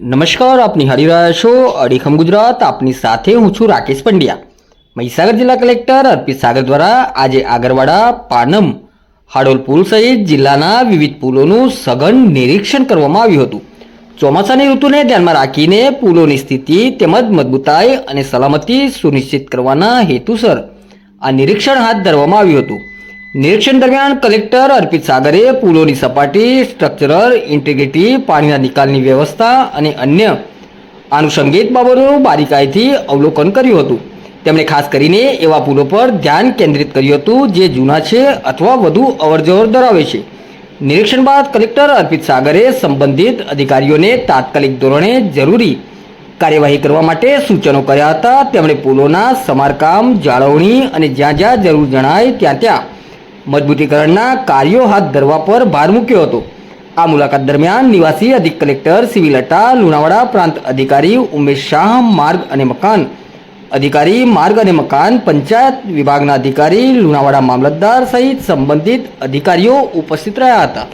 નમસ્કાર આપ નિહાળી રહ્યા છો અડીખમ ગુજરાત. આપની સાથે હું છું રાકેશ પંડ્યા. મહીસાગર જિલ્લા કલેક્ટર અર્પિત સાગર દ્વારા આજે આગરવાડા, પાનમ, હાડોલ પુલ સહિત જિલ્લાના વિવિધ પુલોનું સઘન નિરીક્ષણ કરવામાં આવ્યું હતું. ચોમાસાની ઋતુને ધ્યાનમાં રાખીને પુલોની સ્થિતિ તેમજ મજબૂતાઈ અને સલામતી સુનિશ્ચિત કરવાના હેતુસર આ નિરીક્ષણ હાથ ધરવામાં આવ્યું હતું. નિરીક્ષણ દરમિયાન કલેક્ટર અર્પિત સાગરે પુલોની સપાટી સ્ટ્રક્ચરલ ઇન્ટિગ્રિટી પાણીના નિકાલની વ્યવસ્થા અને અન્ય આનુષંગિક બાબતોનું બારીકાઈથી અવલોકન કર્યું હતું. તેમણે ખાસ કરીને એવા પુલો પર ધ્યાન કેન્દ્રિત કર્યું હતું જે જૂના છે અથવા વધુ અવરજવર ધરાવે છે. નિરીક્ષણ બાદ કલેક્ટર અર્પિત સાગરે સંબંધિત અધિકારીઓને તાત્કાલિક ધોરણે જરૂરી કાર્યવાહી કરવા માટે સૂચનો કર્યા હતા. તેમણે પુલોના સમારકામ, જાળવણી અને જ્યાં જ્યાં જરૂર જણાય ત્યાં ત્યાં મજબૂતીકરણના કાર્યો હાથ ધરવા પર ભાર મૂક્યો હતો. આ મુલાકાત દરમિયાન નિવાસી અધિક કલેક્ટર સિવિલ અટા લુણાવાડા પ્રાંત અધિકારી ઉમેશ શાહ, માર્ગ અને મકાન અધિકારી, માર્ગ અને મકાન પંચાયત વિભાગના અધિકારી, લુણાવાડા મામલતદાર સહિત સંબંધિત અધિકારીઓ ઉપસ્થિત રહ્યા હતા.